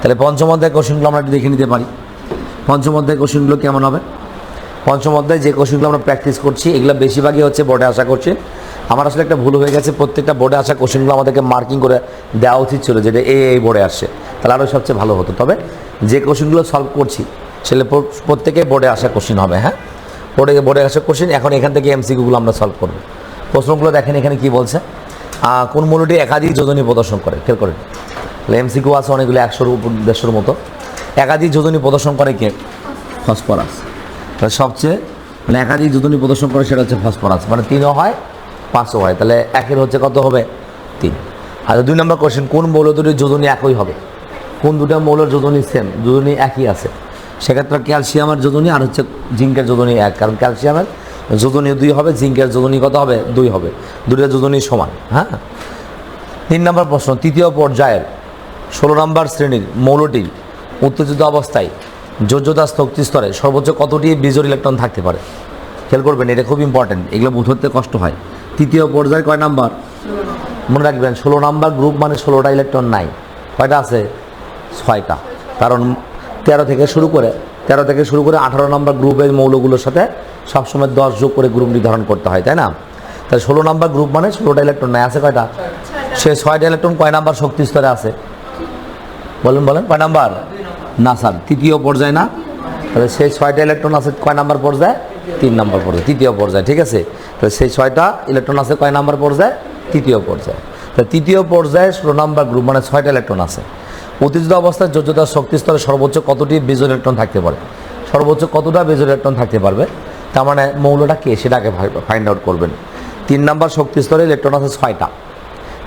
তাহলে পঞ্চম অধ্যায় কোশ্চেনগুলো আমরা একটু দেখে নিতে পারি। পঞ্চম অধ্যায় কোশ্চেনগুলো কেমন হবে? পঞ্চম অধ্যায় যে কোশ্চেনগুলো আমরা প্র্যাকটিস করছি, এগুলো বেশিরভাগই হচ্ছে বোর্ডে আশা করছে। আমার আসলে একটা ভুল হয়ে গেছে, প্রত্যেকটা বোর্ডে আসা কোশ্চেনগুলো আমাদেরকে মার্কিং করে দেওয়া উচিত ছিল যেটা এ এই বোর্ডে আসছে। তাহলে আরও সবচেয়ে ভালো হতো। তবে যে কোশ্চেনগুলো সলভ করছি, সেগুলো প্রত্যেকে বোর্ডে আসা কোশ্চেন হবে হ্যাঁ? বোর্ডে বোর্ডে আসা কোশ্চেন, এখন এখান থেকে এমসিকিউগুলো আমরা সলভ করব। প্রশ্নগুলো দেখেন এখানে কি বলছে? কোন মূল্যটি একাধিক যোজনী প্রদর্শন করে? খেয়াল করেন। এমসিকিউ আছে অনেকগুলো একশোর উপর, দেড়শোর মতো। একাধিক যোজনী প্রদর্শন করে কে? ফসফরাস। তাহলে সবচেয়ে মানে একাধিক যোজনী প্রদর্শন করে সেটা হচ্ছে ফসফরাস। মানে তিনও হয়, পাঁচও হয়। তাহলে একের হচ্ছে কত হবে? তিন। আর দুই নম্বর কোয়েশ্চেন কোন মৌল দুটির যোজনী একই হবে? কোন দুটো মৌলের যোজনী সেম যোজনী একই আছে? সেক্ষেত্রে ক্যালসিয়ামের যোজনী আর হচ্ছে জিঙ্কের যোজনী এক। কারণ ক্যালসিয়ামের যোজনী দুই হবে, জিঙ্কের যোজনী কত হবে? দুই হবে। দুটো যোজনী সমান হ্যাঁ? তিন নম্বর প্রশ্ন, তৃতীয় পর্যায়ের ষোলো নম্বর শ্রেণির মৌলটি উত্তেজিত অবস্থায় যোজ্যতা শক্তি স্তরে সর্বোচ্চ কতটি বিজোর ইলেকট্রন থাকতে পারে? খেয়াল করবেন এটা খুব ইম্পর্টেন্ট এগুলো বুঝতে কষ্ট হয়। তৃতীয় পর্যায়ে কয় নাম্বার? মনে রাখবেন ষোলো নাম্বার গ্রুপ মানে ষোলোটা ইলেকট্রন নাই। কয়টা আছে? ছয়টা। কারণ তেরো থেকে শুরু করে তেরো থেকে শুরু করে আঠারো নম্বর গ্রুপের মৌলগুলোর সাথে সবসময় দশ যোগ করে গ্রুপ নির্ধারণ করতে হয় তাই না? তাহলে ষোলো নাম্বার গ্রুপ মানে ষোলোটা ইলেকট্রন নাই। আছে কয়টা? সে ছয়টা ইলেকট্রন কয় নাম্বার শক্তি স্তরে আছে? বলেন বলেন, কয় নাম্বার? না, স্যার, তৃতীয় পর্যায়ে না। তাহলে সেই ছয়টা ইলেকট্রন আছে কয় নাম্বার পর্যায়ে? তিন নাম্বার পর্যায়ে, তৃতীয় পর্যায়ে, ঠিক আছে? তাহলে সেই ছয়টা ইলেকট্রন আছে কয় নাম্বার পর্যায়ে? তৃতীয় পর্যায়ে। তাহলে তৃতীয় পর্যায়ে ষোলো নাম্বার গ্রুপ মানে ছয়টা ইলেকট্রন আছে উত্তেজিত অবস্থায় যোজ্যতার শক্তি স্তরে সর্বোচ্চ কতটি বেজো ইলেকট্রন থাকতে পারে? সর্বোচ্চ কতটা বেজো ইলেকট্রন থাকতে পারবে? তার মানে মৌলটা কে? সেটাকে ফাইন্ড আউট করবেন। তিন নাম্বার শক্তি স্তরে ইলেকট্রন আছে ছয়টা।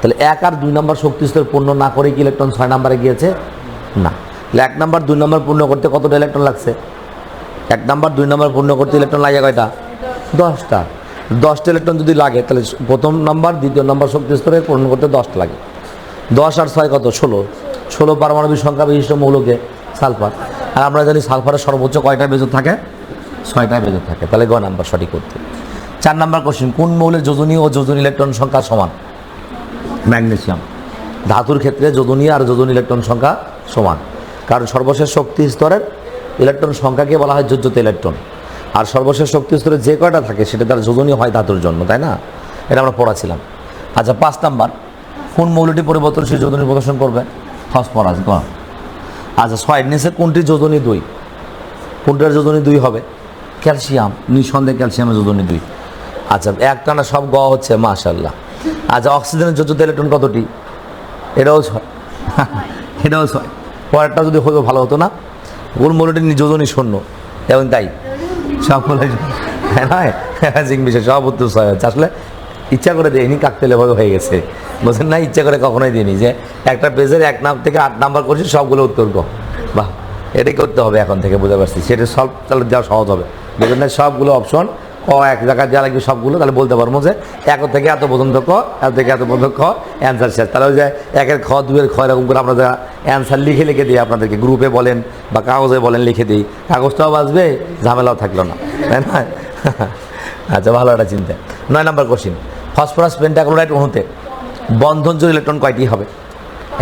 তাহলে এক আর দুই নম্বর শক্তি স্তর পূর্ণ না করে কি ইলেকট্রন ছয় নম্বরে গিয়েছে? না। এক নাম্বার, দুই নম্বর পূর্ণ করতে কতটা ইলেকট্রন লাগছে? এক নাম্বার, দুই নম্বর পূর্ণ করতে ইলেকট্রন লাগে কয়টা? দশটা। দশটা ইলেকট্রন যদি লাগে, তাহলে প্রথম নাম্বার, দ্বিতীয় নাম্বার শক্তি স্তরে পূর্ণ করতে দশটা লাগে। দশ আর ছয় কত? ষোলো। ষোলো পারমাণবিক সংখ্যা বিশিষ্ট মৌলকে সালফার। আর আমরা জানি সালফারের সর্বোচ্চ কয়টা বেজর থাকে? ছয়টা বেজর থাকে। তাহলে গ নাম্বার সঠিক করতে চার নাম্বার কোশ্চেন কোন মৌলের যোজনী ও যোজনী ইলেকট্রন সংখ্যা সমান? ম্যাগনেসিয়াম। ধাতুর ক্ষেত্রে যোজনী আর যোজনী ইলেকট্রন সংখ্যা সমান। কারণ সর্বশেষ শক্তি স্তরের ইলেকট্রন সংখ্যাকে বলা হয় যোজ্যতা ইলেকট্রন। আর সর্বশেষ শক্তি স্তরে যে কয়টা থাকে, সেটা তার যোজনী হয় ধাতুর জন্য, তাই না? এটা আমরা পড়াছিলাম। আচ্ছা পাঁচ নাম্বার। কোন মৌলটি পরিবর্তনশীল যোজনী প্রদর্শন করবে? ফসফরাস গ আচ্ছা ছয়, নিচে কোনটি যোজনী দুই? কোনটার যোজনী দুই হবে? ক্যালসিয়াম, নিঃসন্দেহে ক্যালসিয়ামের যোজনী দুই। আচ্ছা একটা না সব গ হচ্ছে মাশাল্লাহ আচ্ছা অক্সিজেনের যোজ্যতা ইলেকট্রন কতটি? এটাও ছয়। এটাও ছয়। পরেরটা যদি হতো ভালো হতো না? কোন মৌলটি যোজনী শূন্য? এবং তাই? সব মৌল হ্যাঁ নয়? জিং বিষয় সব উত্তর ছয় হচ্ছে। আসলে ইচ্ছা করে দেয়নি কাকতেলে ভাবে হয়ে গেছে। বুঝলেন না ইচ্ছা করে কখনোই দিইনি যে একটা পেজের এক নাম থেকে আট নাম্বার করছি সবগুলো উত্তর গো বাহ এটাই করতে হবে এখন থেকে বুঝতে পারছি। সেটা সলভ তাহলে দেওয়া সহজ হবে। দেখবেন না সবগুলো অপশন ক, এক জায়গায় দেওয়া লাগবে সবগুলো, তাহলে বলতে পারব যে এক থেকে এত পর্যন্ত ক এত থেকে এত পর্যন্ত খ অ্যান্সার শেষ। তাহলে ওই যে একের খ দুয়ের খ, এরকম করে আমরা অ্যান্সার লিখে লিখে দিই, আপনাদেরকে গ্রুপে বলেন বা কাগজে বলেন, লিখে দিই। কাগজটাও বাঁচবে ঝামেলাও থাকল না। তাই না? আচ্ছা ভালো একটা চিন্তা। নয় নাম্বার কোশ্চিন ফসফরাস পেন্টাক্লোরাইড অণুতে বন্ধনজোর ইলেকট্রন কয়টি হবে?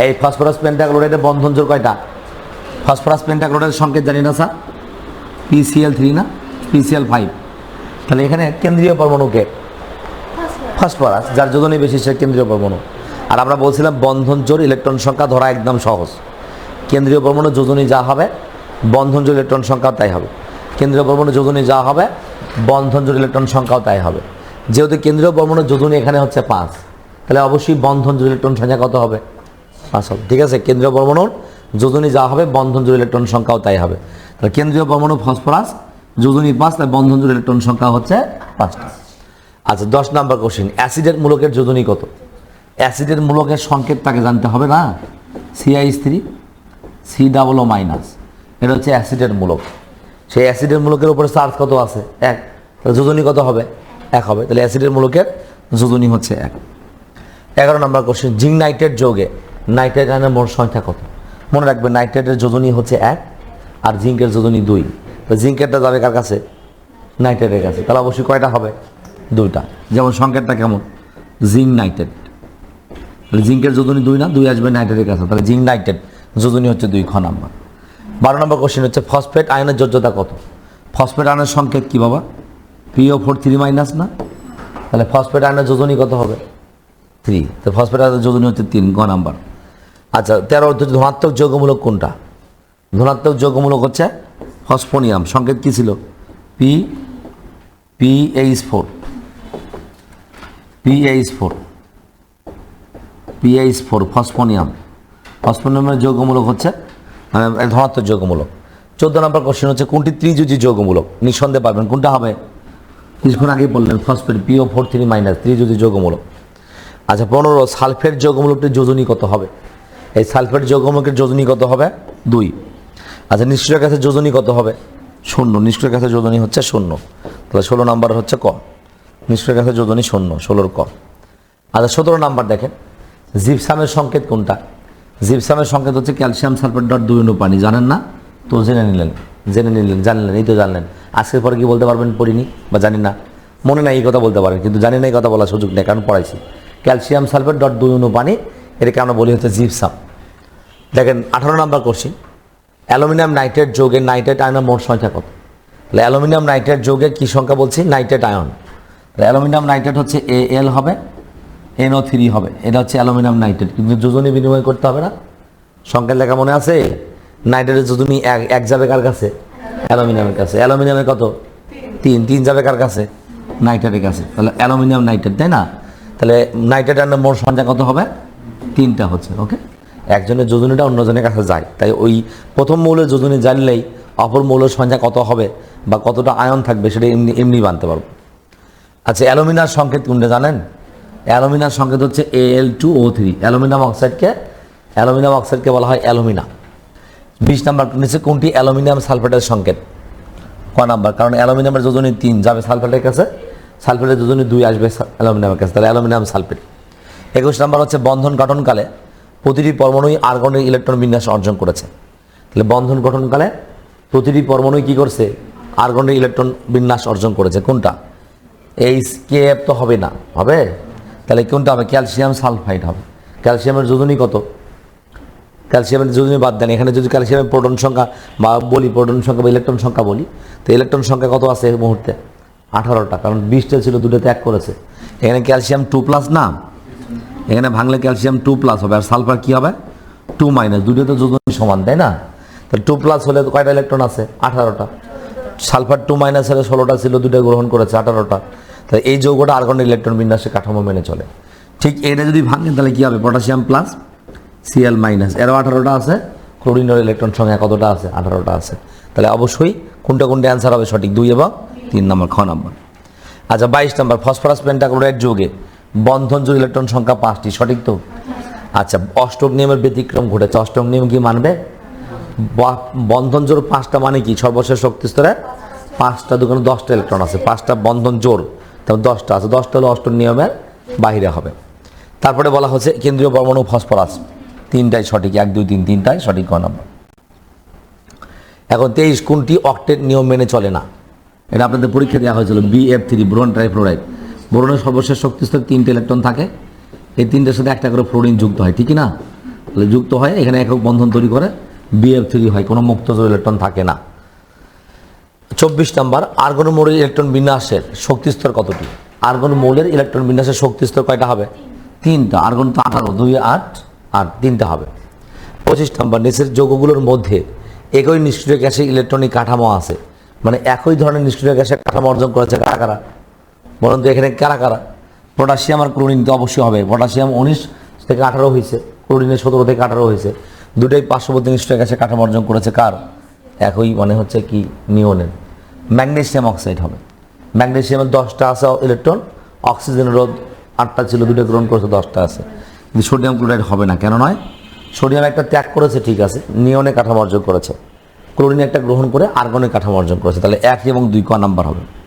এই ফসফরাস পেন্টাক্লোরাইডের বন্ধনজোর কয়টা? ফসফরাস পেন্টাক্লোরাইডের সংকেত জানি না, স্যার? পিসিএল থ্রি না? পিসিএল ফাইভ তাহলে এখানে কেন্দ্রীয় পরমাণুকে ফসফরাস যার যোজনী বেশি সে কেন্দ্রীয় পরমাণু। আর আমরা বলছিলাম বন্ধন জোর ইলেকট্রন সংখ্যা ধরা একদম সহজ। কেন্দ্রীয় পরমাণু যোজনী যা হবে বন্ধন জোর ইলেকট্রন সংখ্যাও তাই হবে। কেন্দ্রীয় পরমাণু যোজনী যা হবে বন্ধন জোর ইলেকট্রন সংখ্যাও তাই হবে। যেহেতু কেন্দ্রীয় পরমাণু যোজনী এখানে হচ্ছে পাঁচ তাহলে অবশ্যই বন্ধন জোর ইলেকট্রন সংখ্যা কত হবে? পাঁচ হবে। ঠিক আছে কেন্দ্রীয় পরমাণুর যোজনী যা হবে বন্ধন জোর ইলেকট্রন সংখ্যাও তাই হবে। তাহলে কেন্দ্রীয় পরমাণু ফসফরাস যোজনী পাঁচ বন্ধন জোর ইলেকট্রন সংখ্যা হচ্ছে পাঁচটা। আচ্ছা দশ নাম্বার কোশ্চেন অ্যাসিডের মূলকের যোজনী কত? অ্যাসিডের মূলকের সংকেত তাকে জানতে হবে না। CI three C double O minus এটা হচ্ছে অ্যাসিডের মূলক। সেই অ্যাসিডের মূলকের উপরে চার্জ কত আছে? এক। তাহলে যোজনী কত হবে? এক হবে। তাহলে অ্যাসিডের মূলকের যোজনী হচ্ছে এক। এগারো নম্বর কোশ্চেন জিঙ্ক নাইট্রেট যোগে নাইট্রেট আয়নের মোট সংখ্যা কত? মনে রাখবে, নাইট্রেটের যোজনী হচ্ছে এক আর জিঙ্কের যোজনী দুই। তো জিঙ্কেরটা যাবে কার কাছে? নাইট্রেটের কাছে। তাহলে অবশ্যই কয়টা হবে? দুইটা। যেমন সংকেতটা কেমন? জিঙ্ক নাইট্রেট তাহলে জিঙ্কের যোজনী দুই না? দুই আসবে নাইট্রেটের কাছে। তাহলে জিঙ্ক নাইট্রেট যোজনী হচ্ছে দুই, খ নাম্বার। বারো নম্বর কোশ্চেন হচ্ছে ফসফেট আয়নের যোজ্যতা কত? ফসফেট আয়নের সংকেত কি বাবা? পিও ফোর থ্রি মাইনাস না? তাহলে ফসফেট আয়নের যোজনী কত হবে? থ্রি তো ফসফেট আয়নের যোজনী হচ্ছে তিন, গ নাম্বার। আচ্ছা তেরো ধনাত্মক যৌগমূলক কোনটা? ধনাত্মক যৌগমূলক হচ্ছে ফসফোনিয়াম সংকেত কী ছিল? P P H four P H four P H four phosphonium ফসফোনিয়ামের যৌগমূলক হচ্ছে মানে ধনাত্মক যৌগমূলক। চোদ্দ নম্বর কোশ্চেন হচ্ছে, কোনটি ত্রিযুজি যৌগমূলক? নিঃসন্দেহে পারবেন কোনটা হবে? কিছুক্ষণ আগেই বললেন phosphate PO four three minus ত্রিযুজি যৌগমূলক। আচ্ছা পনেরো, সালফেট যৌগমূলকটির যোজনী কত হবে? এই সালফেট যৌগমূলকের যোজনী কত হবে? দুই। আচ্ছা নিষ্ক্রিয় গ্যাসের যোজনী কত হবে? শূন্য। নিষ্ক্রিয় গ্যাসের যোজনী হচ্ছে শূন্য। তাহলে ষোলো নাম্বার হচ্ছে ক। নিষ্ক্রিয় গ্যাসের যোজনী শূন্য, ষোলোর ক। আচ্ছা সতেরো নাম্বার দেখেন। জিপসামের সংকেত কোনটা? জিপসামের সংকেত হচ্ছে ক্যালসিয়াম সালফেট ডট দুই অনু পানি। জানেন না? তো জেনে নিলেন জেনে নিলেন, জানলেন, এই তো জানলেন। আজকের পরে কি বলতে পারবেন পড়িনি বা জানি না। মনে নাই এই কথা বলতে পারেন, কিন্তু জানি না এই কথা বলার সুযোগ নেই, কারণ পড়াইছি। ক্যালসিয়াম সালফেট ডট দুই অনু পানি, এটাকে আমরা বলি হচ্ছে জিপসাম। দেখেন, আঠারো নাম্বার কোশ্চিন। অ্যালুমিনিয়াম নাইট্রেট যোগে নাইট্রেট আয়নের মোট সংখ্যা কত? তাহলে অ্যালুমিনিয়াম নাইট্রেট যোগে কী সংখ্যা বলছি? Nitrate ion. তাহলে অ্যালুমিনিয়াম নাইট্রেট হচ্ছে এ এল হবে এনও থ্রি হবে। এটা হচ্ছে অ্যালুমিনিয়াম নাইট্রেট। কিন্তু যোজনী বিনিময় করতে হবে না। সংখ্যার লেখা মনে আছে? নাইট্রেটের যোজনী এক এক যাবে কার কাছে? অ্যালুমিনিয়ামের কাছে। অ্যালুমিনিয়ামের কত? তিন। তিন যাবে কার কাছে? নাইট্রেটের কাছে। তাহলে অ্যালুমিনিয়াম নাইট্রেট, তাই না? তাহলে নাইট্রেট আয়নের মোট সংখ্যা কত হবে? তিনটা হচ্ছে ওকে একজনের যোজনীটা অন্যজনের কাছে যায়। তাই ওই প্রথম মৌলের যোজনী জানলেই অপর মৌলের সংখ্যা কত হবে বা কতটা আয়ন থাকবে সেটা এমনি এমনি বানতে পারব। আচ্ছা অ্যালুমিনার সংকেত কোনটা জানেন? অ্যালুমিনার সংকেত হচ্ছে A L two O three aluminium অক্সাইডকে aluminium অক্সাইডকে বলা হয় অ্যালুমিনা। বিশ নাম্বার নিচে কোনটি? অ্যালুমিনিয়াম সালফেটের সংকেত। ক নাম্বার? কারণ অ্যালুমিনিয়ামের যোজনী তিন, যাবে সালফেটের কাছে, সালফেটের যোজনী দুই আসবে অ্যালুমিনিয়ামের কাছে। তাহলে অ্যালুমিনিয়াম সালফেট। একুশ নাম্বার হচ্ছে বন্ধন গঠনকালে। প্রতিটি পরমাণুই আর্গনের ইলেকট্রন বিন্যাস অর্জন করেছে। তাহলে বন্ধন গঠনকালে প্রতিটি পরমাণুই কী করছে? আর্গনের ইলেকট্রন বিন্যাস অর্জন করেছে। কোনটা? এইচ কে এফ তো হবে না। হবে? তাহলে কোনটা হবে? ক্যালসিয়াম সালফাইড হবে। ক্যালসিয়ামের যোজনী কত? ক্যালসিয়ামের যোজনী বাদ দেন। এখানে যদি ক্যালসিয়ামের প্রোটন সংখ্যা বা বলি প্রোটন সংখ্যা বা ইলেকট্রন সংখ্যা বলি, তো ইলেকট্রন সংখ্যা কত আছে এই মুহূর্তে? আঠারোটা। কারণ বিশটা ছিল দুটো ত্যাগ করেছে। এখানে ক্যালসিয়াম টু প্লাস না? এখানে ভাঙলে ক্যালসিয়াম টু প্লাস হবে আর সালফার কী হবে? টু মাইনাস দুটো তো যোজনী সমান, তাই না? তাহলে টু প্লাস হলে কয়টা ইলেকট্রন আছে? আঠারোটা। সালফার টু মাইনাস হলে ষোলোটা ছিল, দুটো গ্রহণ করেছে, আঠারোটা। তাহলে এই যৌগটা আর্গন ইলেকট্রন বিন্যাসে কাঠামো মেনে চলে। ঠিক এটা যদি ভাঙেন তাহলে কী হবে? পটাশিয়াম প্লাস সিএল মাইনাস এরও আঠারোটা আছে ক্লোরিনের ইলেকট্রন সংখ্যা কতটা আছে? আঠারোটা আছে। তাহলে অবশ্যই কোনটা কোনটা অ্যান্সার হবে সঠিক? দুই এবং তিন নম্বর, খ নম্বর। আচ্ছা বাইশ নম্বর ফসফরাস পেন্টাক্লোরাইড যোগে বন্ধন যোগ ইলেকট্রন সংখ্যা পাঁচটি, সঠিক তো? আচ্ছা অষ্টম নিয়মের ব্যতিক্রম ঘটেছে। অষ্টম নিয়ম কি মানবে? বন্ধন জোর পাঁচটা মানে কি? সর্বশেষ শক্তি স্তরে পাঁচটা দোকানে দশটা ইলেকট্রন আছে। পাঁচটা বন্ধন জোর তারপর দশটা আছে। দশটা হলো অষ্টম নিয়মের বাইরে হবে। তারপরে বলা হচ্ছে কেন্দ্রীয় পরমাণু ফসফরাস। তিনটাই সঠিক, এক, দুই, তিন, তিনটাই সঠিক ক নম্বর। এখন তেইশ, কোনটি অক্টেট নিয়ম মেনে চলে না? এটা আপনাদের পরীক্ষা দেওয়া হয়েছিল B F three boron trifluoride বোরনের সর্বশেষ শক্তিস্তর তিনটে ইলেকট্রন থাকে। এই তিনটের সাথে একটা করে ফ্লোরিন যুক্ত হয়, ঠিকই না? তাহলে যুক্ত হয়, এখানে একক বন্ধন তৈরি করে বিএফ থ্রি হয়, কোনো মুক্ত ইলেকট্রন থাকে না। চব্বিশ নাম্বার আর্গন মৌলের ইলেকট্রন বিন্যাসের শক্তিস্তর কতটি? আর্গন মৌলের ইলেকট্রন বিন্যাসের শক্তিস্তর কয়টা হবে? তিনটা আর্গন তো আঠারো, দুই, আট আট, তিনটা হবে। পঁচিশ নাম্বার নিচের যৌগগুলোর মধ্যে একই নিষ্ক্রিয় গ্যাসের ইলেকট্রনিক কাঠামো আছে। মানে একই ধরনের নিষ্ক্রিয় গ্যাসের কাঠামো অর্জন করেছে কারা কারা? বলুন এখানে কারা কারা? পটাশিয়াম আর ক্লোরিন তো অবশ্যই হবে। পটাশিয়াম উনিশ থেকে আঠারো হয়েছে ক্লোরিনের সতেরো থেকে আঠারো হয়েছে। দুটোই পার্শ্ববর্তী নিষ্ক্রিয় গ্যাসের কাঠামো অর্জন করেছে। কার? একই মানে হচ্ছে কি? নিওনের ম্যাগনেসিয়াম অক্সাইড হবে। ম্যাগনেসিয়ামের দশটা আছে ইলেকট্রন অক্সিজেনেরও আটটা ছিল, দুটো গ্রহণ করেছে, দশটা আছে। কিন্তু সোডিয়াম ক্লোরাইড হবে না, কেন নয়? সোডিয়াম একটা ত্যাগ করেছে, ঠিক আছে নিয়নে কাঠামো অর্জন করেছে। ক্লোরিন একটা গ্রহণ করে আর্গনে কাঠামো অর্জন করেছে। তাহলে এক এবং দুই ক নাম্বার হবে।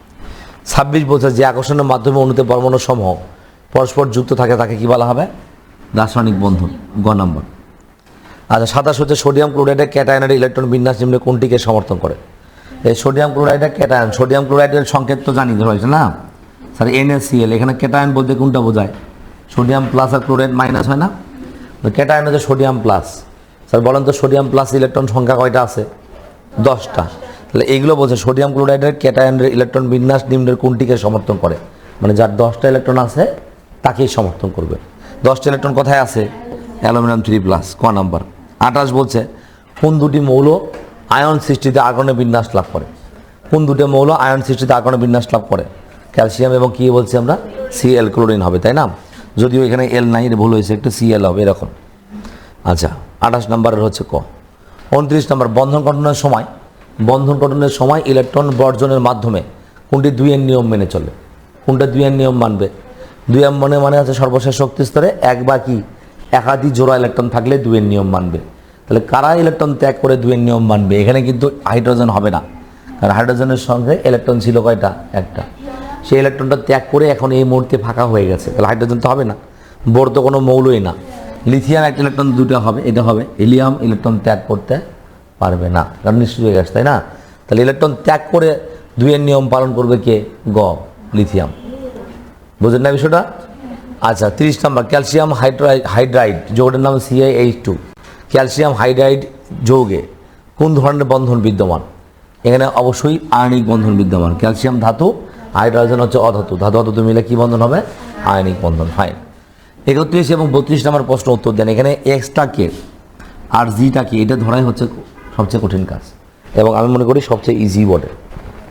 ছাব্বিশ বছর যে আকর্ষণের মাধ্যমে অণুতে পরমাণু সমূহ পরস্পর যুক্ত থাকে, তাকে কি বলা হবে? রাসায়নিক বন্ধন, গ নম্বর। আচ্ছা সাতাশ হচ্ছে সোডিয়াম ক্লোরাইডের ক্যাটায়নের ইলেকট্রন বিন্যাস নিম্নে কোনটিকে সমর্থন করে? এই সোডিয়াম ক্লোরাইডের ক্যাটায়ন, সোডিয়াম ক্লোরাইডের সংকেত তো জানি হয়েছে না? স্যার এনএসিএল এখানে ক্যাটায়ন বলতে কোনটা বোঝায়? সোডিয়াম প্লাস আর ক্লোরাইড মাইনাস হয় না? ক্যাটায়ন হচ্ছে সোডিয়াম প্লাস। স্যার, বলেন তো সোডিয়াম প্লাস ইলেকট্রন সংখ্যা কয়টা আছে? দশটা। তাহলে এইগুলো বলছে সোডিয়াম ক্লোরাইডের ক্যাটায়নের ইলেকট্রন বিন্যাস নিম্নের কোনটিকে সমর্থন করে? মানে যার দশটা ইলেকট্রন আছে, তাকেই সমর্থন করবে। দশটা ইলেকট্রন কোথায় আছে? অ্যালুমিনিয়াম থ্রি প্লাস, ক নাম্বার? আঠাশ বলছে, কোন দুটি মৌল আয়ন সৃষ্টিতে আগুনের বিন্যাস লাভ করে? কোন দুটো মৌল আয়ন সৃষ্টিতে আগুনের বিন্যাস লাভ করে? ক্যালসিয়াম এবং কী বলছি আমরা? সিএল ক্লোরিন হবে, তাই না? যদিও এখানে এল নাই ভুল হয়েছে, একটু সিএল হবে, এরকম। আচ্ছা আঠাশ নম্বরের হচ্ছে ক। উনত্রিশ নম্বর, বন্ধন গঠনের সময় বন্ধন গঠনের সময় ইলেকট্রন বর্জনের মাধ্যমে কোনটি দুইয়ের নিয়ম মেনে চলে? কোনটা দুইয়ের নিয়ম মানবে? দুইয়ের মনে মানে আছে সর্বশেষ শক্তি স্তরে এক বা কি? একাধিক জোড়া ইলেকট্রন থাকলে দুইয়ের নিয়ম মানবে। তাহলে কারা ইলেকট্রন ত্যাগ করে দুইয়ের নিয়ম মানবে? এখানে কিন্তু হাইড্রোজেন হবে না। কারণ হাইড্রোজেনের সঙ্গে ইলেকট্রন ছিল কয়টা? একটা। সেই ইলেকট্রনটা ত্যাগ করে এখন এই মুহূর্তে ফাঁকা হয়ে গেছে। তাহলে হাইড্রোজেন তো হবে না। বোর তো কোনো মৌলই না। লিথিয়াম একটা ইলেকট্রন দুটো হবে। এটা হবে হিলিয়াম ইলেকট্রন ত্যাগ করতে পারবে না। কারণ নিশ্চিত হয়ে গেছে, তাই না? তাহলে ইলেকট্রন ত্যাগ করে দুইয়ের নিয়ম পালন করবে কে? গ লিথিয়াম বুঝলেন না বিষয়টা? আচ্ছা তিরিশ নম্বর ক্যালসিয়াম হাইড্রাইড হাইড্রাইড যৌগের নাম CI H two calcium hydride যৌগে কোন ধরনের বন্ধন বিদ্যমান? এখানে অবশ্যই আয়নিক বন্ধন বিদ্যমান। ক্যালসিয়াম ধাতু হাইড্রোজেন হচ্ছে অধাতু। ধাতু অধাতু মিলে কি বন্ধন হবে? আয়নিক বন্ধন ফাইন একত্রিশ এবং বত্রিশ নম্বর প্রশ্ন উত্তর দেন। এখানে এক্সটা কে? আর জিটা কি? এটা ধরাই হচ্ছে সবচেয়ে কঠিন কাজ। এবং আমি মনে করি সবচেয়ে ইজি বটে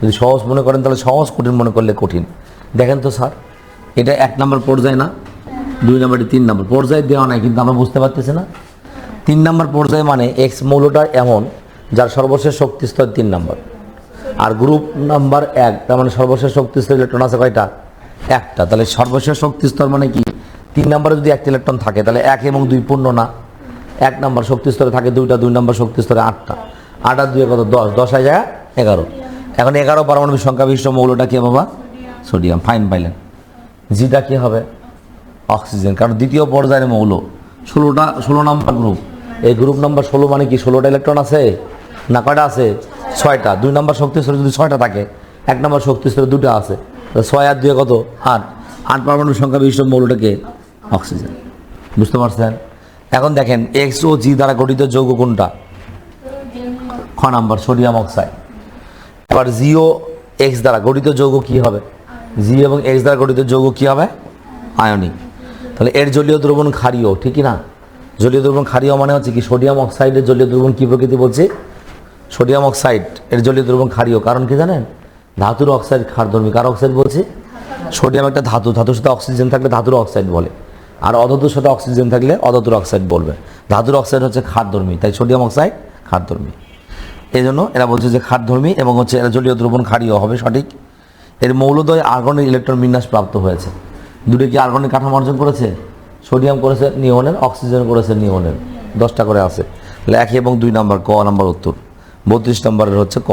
যদি সহজ মনে করেন, তাহলে সহজ কঠিন মনে করলে কঠিন। দেখেন তো স্যার, এটা এক নম্বর পর্যায়ে না, দুই নম্বরটি তিন নম্বর। পর্যায়ে দেওয়া নাই, কিন্তু আমরা বুঝতে পারতেছি না। তিন নম্বর পর্যায়ে মানে এক্স মৌলটা এমন, যার সর্বশেষ শক্তি স্তর তিন নম্বর। আর গ্রুপ নাম্বার এক, তার মানে সর্বশেষ শক্তি স্তর ইলেকট্রন আছে কয়টা? একটা। তাহলে সর্বশেষ শক্তি স্তর মানে কি? তিন নম্বরে যদি একটা ইলেকট্রন থাকে, তাহলে এক এবং দুই পূর্ণ না। এক নম্বর শক্তি স্তরে থাকে দুইটা, দুই নম্বর শক্তি স্তরে আটটা। আট আর দুই কত? দশ। দশ হাজার জায়গা এগারো। এখন এগারো পারমাণবিক সংখ্যা বিশিষ্ট মৌলটা কি বাবা? সোডিয়াম। ফাইন পাইলেন। জিটা কি হবে? অক্সিজেন। কারণ দ্বিতীয় পর্যায়ের মৌল। ষোলোটা, ষোলো নম্বর গ্রুপ এই গ্রুপ নাম্বার ষোলো মানে কি? ষোলোটা ইলেকট্রন আছে? না কয়টা আছে? ছয়টা। দুই নম্বর শক্তি স্তরে যদি ছয়টা থাকে, এক নম্বর শক্তি স্তরে দুটো আছে। ছয় আর দুয়ে কত? আট। আট পারমাণবিক সংখ্যা বিশিষ্ট মৌলটাকে অক্সিজেন। বুঝতে পারছেন? এখন দেখেন এক্স ও জি দ্বারা গঠিত যৌগ কোনটা? খ নাম্বার, সোডিয়াম অক্সাইড। এবার জিও এক্স দ্বারা গঠিত যৌগ কি হবে? জি এবং এক্স দ্বারা গঠিত যৌগ কি হবে? আয়নিক। তাহলে এর জলীয় দ্রবণ ক্ষারীয়, ঠিকই না? জলীয় দ্রবণ ক্ষারীয় মানে হচ্ছে কি, সোডিয়াম অক্সাইডের জলীয় দ্রবণ কি প্রকৃতি বলছে? সোডিয়াম অক্সাইড, এর জলীয় দ্রবণ ক্ষারীয়। কারণ কি জানেন? ধাতুর অক্সাইড ক্ষারধর্মী। কার অক্সাইড বলছে? সোডিয়াম একটা ধাতু, ধাতুর সাথে অক্সিজেন থাকলে ধাতুর অক্সাইড বলে। আর অধাতুর সাথে অক্সিজেন থাকলে অধাতুর অক্সাইড বলবে। ধাতুর অক্সাইড হচ্ছে ক্ষারধর্মী তাই সোডিয়াম অক্সাইড ক্ষারধর্মী এই জন্য এরা বলছে যে ক্ষারধর্মী এবং হচ্ছে এরা জলীয় দ্রবণ ক্ষারীয় হবে, সঠিক। এর মৌলদয় আর্গনের ইলেকট্রন বিন্যাস প্রাপ্ত হয়েছে। দুটো কি আর্গনের কাঠামো অর্জন করেছে? সোডিয়াম করেছে নিওনের অক্সিজেন করেছে নিওনের দশটা করে আছে। এক এবং দুই নাম্বার ক, নাম্বার উত্তর। বত্রিশ নম্বরের হচ্ছে ক।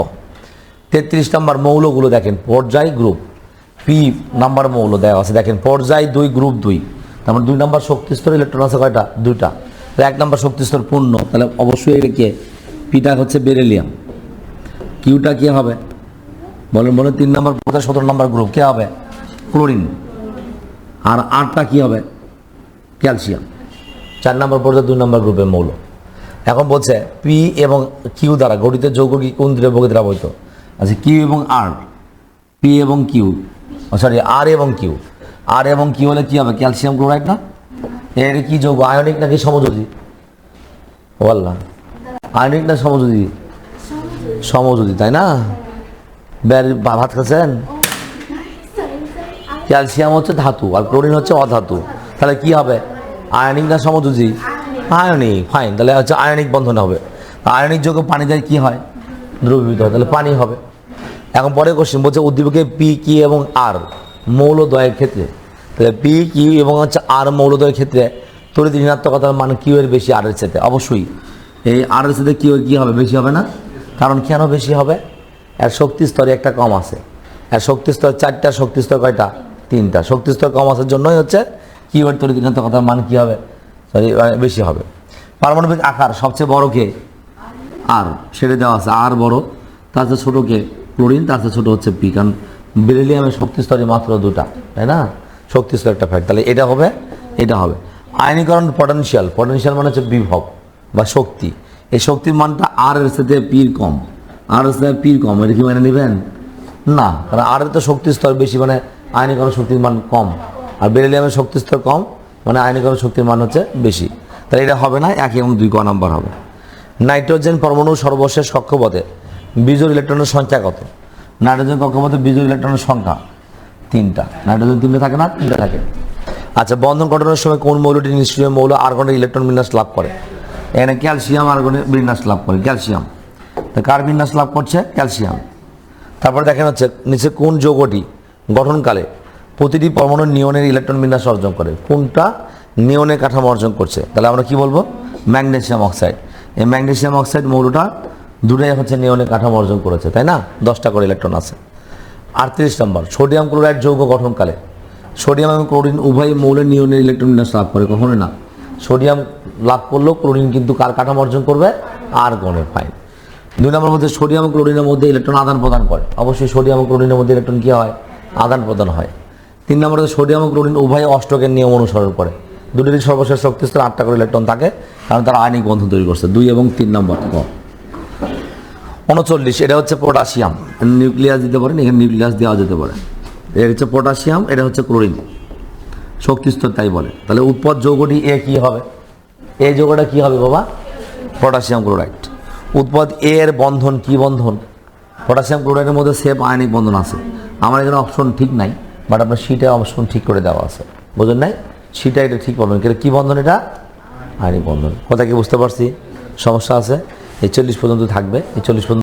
তেত্রিশ নাম্বার মৌলগুলো দেখেন, পর্যায় গ্রুপ পি নাম্বার মৌল দেওয়া আছে, দেখেন, পর্যায় দুই গ্রুপ দুই। তার মানে দুই নাম্বার শক্তিস্তর ইলেকট্রন আছে কয়টা? দুইটা। এক নাম্বার শক্তিস্তর পূর্ণ। তাহলে অবশ্যই এটা কে? পিটা হচ্ছে বেরেলিয়াম কিউটা কি হবে? বলেন বলেন, তিন নম্বর পর্যায়ে সতেরো নম্বর গ্রুপ। কে হবে? ক্লোরিন। আর আটটা কি হবে? ক্যালসিয়াম। চার নম্বর পর্যায়ে দুই নম্বর গ্রুপের মৌল। এখন বলছে পি এবং কিউ দ্বারা গঠিত যৌগ কি কোন দ্রব্যকে দ্রাবহিত? আচ্ছা কিউ এবং আর পি এবং কিউ সরি আর এবং কিউ আর এবং কিউ হলে কি হবে? ক্যালসিয়াম ক্লোরাইড না? এর কি যৌগ? আয়নিক নাকি সমযোজী? বললাম আয়নিক না সমযোজী? সমযোজী, তাই না? ভাত খাচ্ছেন? ক্যালসিয়াম হচ্ছে ধাতু আর ক্লোরিন হচ্ছে অধাতু। তাহলে কি হবে? আয়নিক না সমযোজী? আয়নিক ফাইন তাহলে হচ্ছে আয়নিক বন্ধন হবে। আয়নিক যোগ পানি দেয় কি হয়? দ্রবীভূত হয়, তাহলে পানি হবে। এখন পরে কোশ্চেন বলছে উদ্দীপকে পি কি এবং আর মৌলদয়ের ক্ষেত্রে। তাহলে পি কিউ এবং হচ্ছে আর মৌলদয়ের ক্ষেত্রে তড়িৎ ঋণাত্মকতার মান কিউ এর বেশি আর এর সাথে অবশ্যই। এই আর এর সাথে কিউ কী হবে? বেশি হবে না? কারণ কেন বেশি হবে? এর শক্তি স্তরে একটা কম আছে। এর শক্তি স্তর চারটা, শক্তি স্তর কয়টা? তিনটা। শক্তি স্তর কম আসার জন্যই হচ্ছে কিউ এর তড়িৎ ঋণাত্মকতার মান কী হবে? সরি বেশি হবে। পারমাণবিক আকার সবচেয়ে বড় কে? আর সেটা দেওয়া আছে। আর বড়, তার চেয়ে ছোটো কে? ক্লোরিন তার চেয়ে ছোটো হচ্ছে পি কারণ বেরিলিয়ামের শক্তি স্তরে মাত্র দুটা, তাই না? শক্তি স্তর একটা ফ্যাক্ট তাহলে এটা হবে এটা হবে। আয়নীকরণ পটেনশিয়াল পটেনশিয়াল মানে হচ্ছে বিভব বা শক্তি। এই শক্তির মানটা আর এর সাথে পির কম। আর এর সাথে পির কম, এটা কি মানে নেবেন? না, কারণ আর তো শক্তির স্তর বেশি মানে আয়নীকরণ শক্তির মান কম। আর বেরিলিয়ামের শক্তির স্তর কম মানে আয়নীকরণ শক্তির মান হচ্ছে বেশি। তাহলে এটা হবে না, এক এবং দুই ক নম্বর হবে। নাইট্রোজেন পরমাণু সর্বশেষ কক্ষপথে বিজোর ইলেকট্রনের সংখ্যা কত? নাইট্রোজেন কক্ষপথে বিজোর ইলেকট্রনের সংখ্যা, তিনটা। নাইট্রোজেন তিনটে থাকে না? তিনটা থাকে। আচ্ছা বন্ধন ঘটনার সময় কোন মৌলটি নিষ্ক্রিয় মৌল আর্গনের ইলেকট্রন বিন্যাস লাভ করে? এখানে ক্যালসিয়াম আর্গনের বিন্যাস লাভ করে, ক্যালসিয়াম। তা কার বিন্যাস লাভ করছে? ক্যালসিয়াম। তারপরে দেখেন হচ্ছে, নিচে কোন যৌগটি গঠনকালে প্রতিটি পরমাণু নিয়নের ইলেকট্রন বিন্যাস অর্জন করে? কোনটা নিয়নের কাঠামো অর্জন করছে? তাহলে আমরা কি বলব? Magnesium oxide. এই ম্যাগনেসিয়াম অক্সাইড মৌলটা দুটাই হচ্ছে নিয়নের কাঠামো অর্জন করেছে, তাই না? দশটা করে ইলেকট্রন আছে। আটত্রিশ নম্বর সোডিয়াম ক্লোরাইড যৌগ গঠনকালে। সোডিয়াম এবং ক্লোরিন উভয় মৌলের নিয়নের ইলেকট্রন বিন্যাস লাভ করে কখনো না। সোডিয়াম লাভ করলেও ক্লোরিন কিন্তু কার কাঠামো অর্জন করবে? আর গণের ফাইন দুই নম্বর মধ্যে সোডিয়াম ক্লোরিনের মধ্যে ইলেকট্রন আদান প্রদান করে। অবশ্যই সোডিয়াম ক্লোরিনের মধ্যে ইলেকট্রন কী হয়? আদান প্রদান হয়। তিন নম্বরে সোডিয়াম ক্লোরিন উভয় অষ্টকের নিয়ম অনুসরণ করে। দুটিরই সর্বশেষ শক্তিস্তর আটটা করে ইলেকট্রন থাকে, কারণ তারা আয়নিক বন্ধন তৈরি করছে। দুই এবং তিন নম্বর উনচল্লিশ, এটা হচ্ছে পটাশিয়াম। নিউক্লিয়াস দিতে পারেন, এখানে নিউক্লিয়াস দেওয়া যেতে পারে। এটা হচ্ছে পটাশিয়াম, এটা হচ্ছে ক্লোরিন। শক্তিস্তর তাই বলে। তাহলে উৎপদ যৌগটি এ কি হবে? এই যৌগটা কি হবে বাবা? Potassium chloride. উৎপদ এ এর বন্ধন কি বন্ধন? পটাশিয়াম ক্লোরাইডের মধ্যে সেফ আয়নিক বন্ধন আছে। আমার এখানে অপশন ঠিক নাই, বাট আপনার শীটে অপশন ঠিক করে দেওয়া আছে। বোঝেন নাই? সিটা এটা ঠিক বলবেন কিন্তু কী বন্ধন এটা? আয়নিক বন্ধন। কথা কি বুঝতে পারছি? সমস্যা আছে? এই চল্লিশ পর্যন্ত থাকবে। এই চল্লিশ পর্যন্ত